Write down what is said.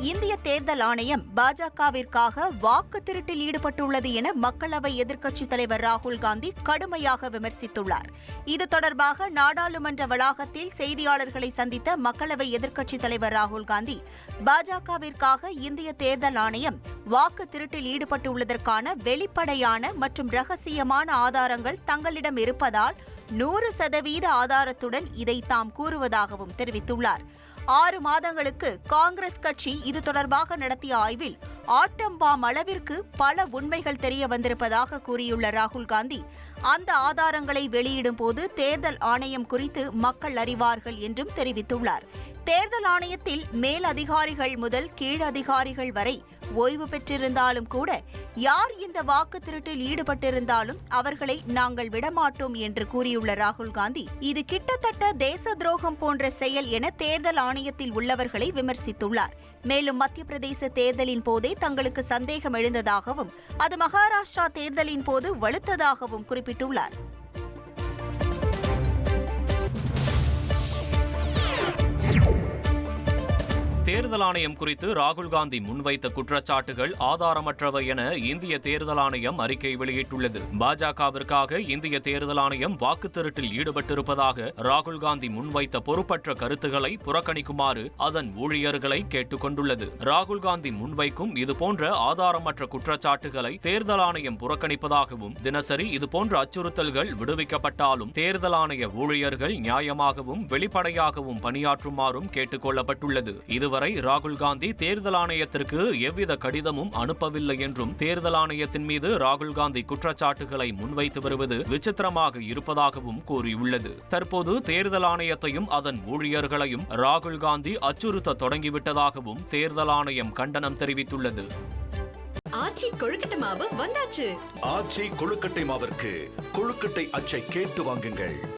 இந்திய தேர்தல் ஆணையம் பாஜகவிற்காக வாக்கு திருட்டில் ஈடுபட்டுள்ளது என மக்களவை எதிர்க்கட்சித் தலைவர் ராகுல் காந்தி கடுமையாக விமர்சித்துள்ளார். இது தொடர்பாக நாடாளுமன்ற வளாகத்தில் செய்தியாளர்களை சந்தித்த மக்களவை எதிர்க்கட்சித் தலைவர் ராகுல் காந்தி பாஜகவிற்காக இந்திய தேர்தல் ஆணையம் வாக்கு திருட்டில் ஈடுபட்டுள்ளதற்கான வெளிப்படையான மற்றும் ரகசியமான ஆதாரங்கள் தங்களிடம் இருப்பதால் நூறு சதவீத ஆதாரத்துடன் இதை தாம் கூறுவதாகவும் தெரிவித்துள்ளார். ஆறு மாதங்களுக்கு காங்கிரஸ் கட்சி இது தொடர்பாக நடத்திய ஆய்வில் ஆட்டம் பாம் அளவிற்கு பல உண்மைகள் தெரிய வந்திருப்பதாக கூறியுள்ள ராகுல் காந்தி அந்த ஆதாரங்களை வெளியிடும் போது தேர்தல் ஆணையம் குறித்து மக்கள் அறிவார்கள் என்றும் தெரிவித்துள்ளார். தேர்தல் ஆணையத்தில் மேல் அதிகாரிகள் முதல் கீழ் அதிகாரிகள் வரை ஓய்வு பெற்றிருந்தாலும் கூட யார் இந்த வாக்கு திருட்டில் ஈடுபட்டிருந்தாலும் அவர்களை நாங்கள் விடமாட்டோம் என்று கூறியுள்ள ராகுல் காந்தி இது கிட்டத்தட்ட தேச துரோகம் போன்ற செயல் என தேர்தல் ஆணையத்தில் உள்ளவர்களை விமர்சித்துள்ளார். மேலும் மத்திய பிரதேச தேர்தலின் போதே தங்களுக்கு சந்தேகம் எழுந்ததாகவும் அது மகாராஷ்டிரா தேர்தலின் போது வலுத்ததாகவும் குறிப்பிட்டுள்ளார். தேர்தல் ஆணையம் குறித்து ராகுல் காந்தி முன்வைத்த குற்றச்சாட்டுகள் ஆதாரமற்றவை என இந்திய தேர்தல் ஆணையம் அறிக்கை வெளியிட்டுள்ளது. பாஜகவிற்காக இந்திய தேர்தல் ஆணையம் வாக்கு திருட்டில் ஈடுபட்டிருப்பதாக ராகுல் காந்தி முன்வைத்த பொறுப்பற்ற கருத்துக்களை புறக்கணிக்குமாறு அதன் ஊழியர்களை கேட்டுக் கொண்டுள்ளது. ராகுல் காந்தி முன்வைக்கும் இதுபோன்ற ஆதாரமற்ற குற்றச்சாட்டுகளை தேர்தல் ஆணையம் புறக்கணிப்பதாகவும் தினசரி இதுபோன்ற அச்சுறுத்தல்கள் விடுவிக்கப்பட்டாலும் தேர்தல் ஆணைய ஊழியர்கள் நியாயமாகவும் வெளிப்படையாகவும் பணியாற்றுமாறும் கேட்டுக் கொள்ளப்பட்டுள்ளது. இதுவரை இதுவரை ராகுல் காந்தி தேர்தல் ஆணையத்திற்கு எவ்வித கடிதமும் அனுப்பவில்லை என்றும் தேர்தல் ஆணையத்தின் மீது ராகுல் காந்தி குற்றச்சாட்டுகளை முன்வைத்து வருவது விசித்திரமாக இருப்பதாகவும் கூறியுள்ளது. தற்போது தேர்தல் ஆணையத்தையும் அதன் ஊழியர்களையும் ராகுல் காந்தி அச்சுறுத்த தொடங்கிவிட்டதாகவும் தேர்தல் ஆணையம் கண்டனம் தெரிவித்துள்ளது. ஆச்சி கொழுக்கட்டை மாவு வந்தாச்சு. ஆச்சி கொழுக்கட்டை மாவிற்கு கொழுக்கட்டை அச்சை கேட்டு வாங்குங்கள்.